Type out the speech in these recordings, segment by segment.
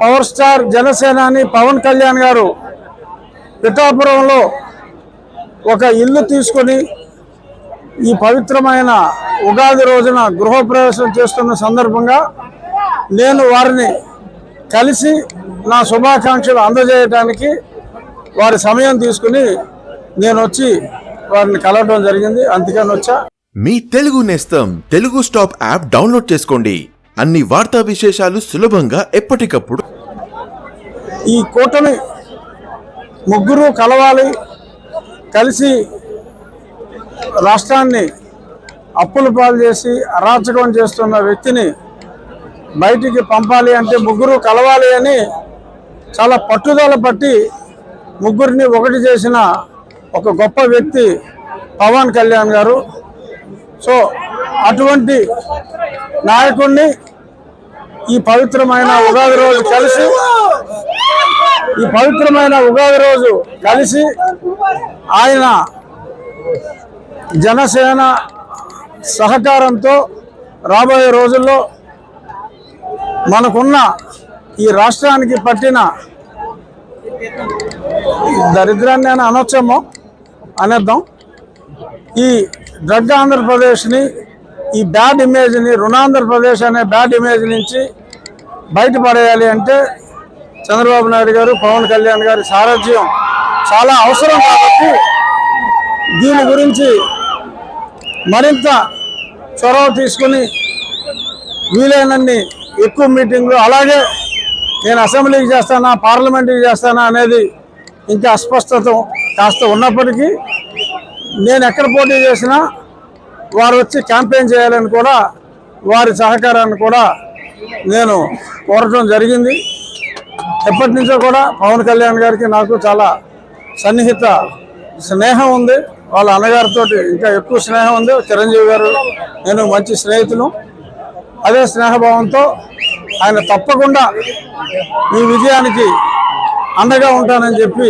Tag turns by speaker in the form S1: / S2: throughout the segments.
S1: Power star జనసేనాని పవన్ కళ్యాణ్ గారు పిఠాపురంలో ఒక ఇల్లు తీసుకొని ఈ పవిత్రమైన ఉగాది రోజున గృహప్రవేశం చేస్తున్న సందర్భంగా నేను వారిని కలిసి నా శుభాకాంక్షలు అందజేయడానికి వారి సమయం తీసుకుని నేను వచ్చి వారిని కలవడం జరిగింది. అందుకని వచ్చా.
S2: మీ తెలుగు నేస్తం తెలుగు స్టాప్ యాప్ డౌన్లోడ్ చేసుకోండి. అన్ని వార్తా విశేషాలు సులభంగా ఎప్పటికప్పుడు.
S1: ఈ కూటమి ముగ్గురు కలవాలి కలిసి రాష్ట్రాన్ని అప్పుల పాలు చేసి అరాచకం చేస్తున్న వ్యక్తిని బయటికి పంపాలి అంటే ముగ్గురు కలవాలి అని చాలా పట్టుదల పట్టి ముగ్గురిని ఒకటి చేసిన ఒక గొప్ప వ్యక్తి పవన్ కళ్యాణ్ గారు. సో అటువంటి నాయకుడిని ఈ పవిత్రమైన ఉగాది రోజు కలిసి ఈ పవిత్రమైన ఉగాది రోజు కలిసి ఆయన జనసేన సహకారంతో రాబోయే రోజుల్లో మనకున్న ఈ రాష్ట్రానికి పట్టిన దరిద్రాన్ని అని అనొచ్చేమో అనేద్దాం. ఈ డ్రగ్ ఆంధ్రప్రదేశ్ని ఈ బ్యాడ్ ఇమేజ్ని రుణాంధ్రప్రదేశ్ అనే బ్యాడ్ ఇమేజ్ నుంచి బయటపడేయాలి అంటే చంద్రబాబు నాయుడు గారు పవన్ కళ్యాణ్ గారి సారథ్యం చాలా అవసరం కాబట్టి దీని గురించి మరింత చొరవ తీసుకుని వీలైనన్ని ఎక్కువ మీటింగ్లు అలాగే నేను అసెంబ్లీకి చేస్తానా పార్లమెంట్కి చేస్తానా అనేది ఇంకా అస్పష్టత కాస్త ఉన్నప్పటికీ నేను ఎక్కడ పోటీ చేసినా వారు వచ్చి క్యాంపెయిన్ చేయాలని కూడా వారి సహకారాన్ని కూడా నేను కోరటం జరిగింది. ఎప్పటి నుంచో కూడా పవన్ కళ్యాణ్ గారికి నాకు చాలా సన్నిహిత స్నేహం ఉంది. వాళ్ళ అన్నగారితో ఇంకా ఎక్కువ స్నేహం ఉంది. చిరంజీవి గారు నేను మంచి స్నేహితులు. అదే స్నేహభావంతో ఆయన తప్పకుండా ఈ విజయానికి అండగా ఉంటానని చెప్పి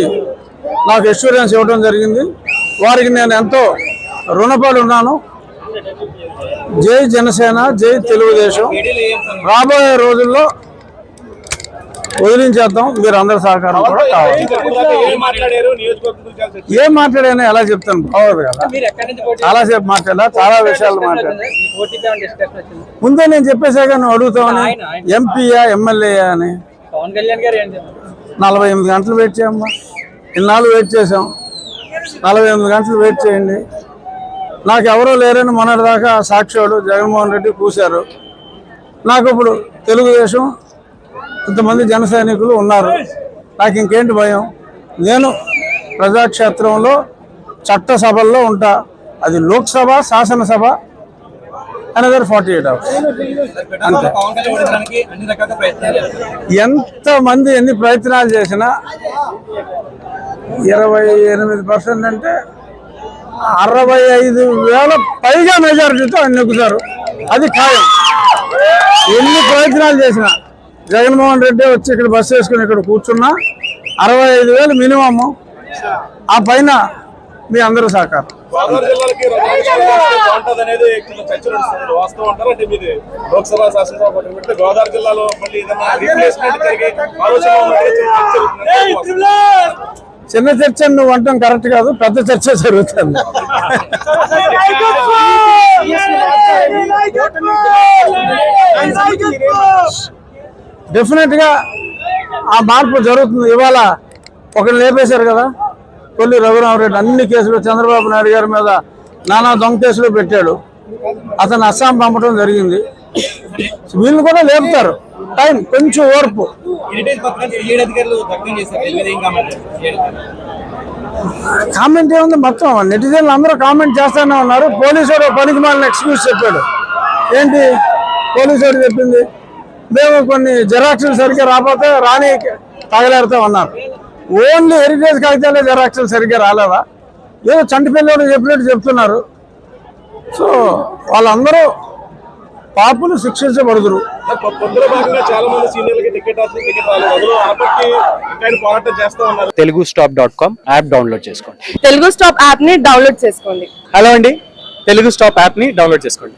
S1: నాకు ఎక్స్పీరియన్స్ ఇవ్వడం జరిగింది. వారికి నేను ఎంతో రుణపడి ఉన్నాను. జై జనసేన జై తెలుగుదేశం. రాబోయే రోజుల్లో వదిలించేద్దాం. మీరు అందరి సహకారం కూడా కావాలి.
S3: ఏం
S1: మాట్లాడానో ఎలా చెప్తాను? బాగోదు కదా.
S4: మీరు ఎక్కడి నుంచి పోటీ
S1: చాలాసేపు మాట్లాడా చాలా విషయాలు మాట్లాడా ముందే నేను చెప్పేసాక నువ్వు
S4: ఆయన.
S1: ఎంపీయా ఎమ్మెల్యేయా అని?
S4: పవన్ కళ్యాణ్ గారు ఏంటి
S1: నలభై ఎనిమిది గంటలు వెయిట్ చేయమ్మా. ఇన్నాళ్ళు వెయిట్ చేసాం నలభై ఎనిమిది గంటలు వెయిట్ చేయండి. నాకు ఎవరో లేరని మొన్నటిదాకా సాక్షివాడు జగన్మోహన్ రెడ్డి కూశారు నాకు ఇప్పుడు తెలుగుదేశం ఇంతమంది జన సైనికులు ఉన్నారు. నాకు ఇంకేంటి భయం? నేను ప్రజాక్షేత్రంలో చట్టసభల్లో ఉంటా. అది లోక్సభ శాసనసభ అనదర్ ఫార్టీ ఎయిట్ అవర్స్ అంతే. ఎంతమంది ఎన్ని ప్రయత్నాలు చేసినా ఇరవై ఎనిమిది పర్సెంట్ అంటే అరవై ఐదు వేల పైగా మెజారిటీతో ఆయన నెగ్గుతారు. అది ఖాయం. ఎన్ని ప్రయత్నాలు చేసినా జగన్మోహన్ రెడ్డి వచ్చి ఇక్కడ బస్సు వేసుకుని ఇక్కడ కూర్చున్నా అరవై ఐదు వేలు మినిమమ్ ఆ పైన మీ అందరూ సహకారం.
S3: గోదావరి జిల్లాలో చిన్న చర్చ
S1: చిన్న చర్చ నువ్వు అంటాం కరెక్ట్ కాదు పెద్ద చర్చ జరుగుతుంది. డెఫినెట్గా ఆ మార్పు జరుగుతుంది. ఇవాళ ఒకరు లేపేశారు కదా కొల్లి రఘురామరెడ్డి అన్ని కేసులు చంద్రబాబు నాయుడు గారి మీద నానా దొంగ కేసులు పెట్టాడు. అతను అస్సాం పంపడం జరిగింది. వీళ్ళు కూడా లేపుతారు. టైం కొంచెం ఓర్పు.
S4: కామెంట్
S1: ఏముంది మొత్తం? నెటిజన్లు అందరూ కామెంట్ చేస్తానే ఉన్నారు. పోలీసుడు పనికి మాలిన ఎక్స్క్యూజ్ చెప్పాడు. ఏంటి? పోలీసుడు చెప్పింది. మేము కొన్ని జెరాక్స్లు సరిగ్గా రాకపోతే రాని తగలేరుతా ఉన్నారు ఓన్లీ హెరిటేజ్ కాగితాలే జెరాక్స్లు సరిగ్గా రాలేవా? ఏదో చంటి పిల్లలు చెప్పినట్టు చెప్తున్నారు. సో వాళ్ళందరూ పాపులు శిక్షించబడుదురు.
S5: Telugu stop dot com app download చేసుకోండి.
S6: తెలుగు స్టాప్ యాప్ని డౌన్లోడ్ చేసుకోండి.
S5: హలో అండి. తెలుగు స్టాప్ యాప్ని డౌన్లోడ్ చేసుకోండి.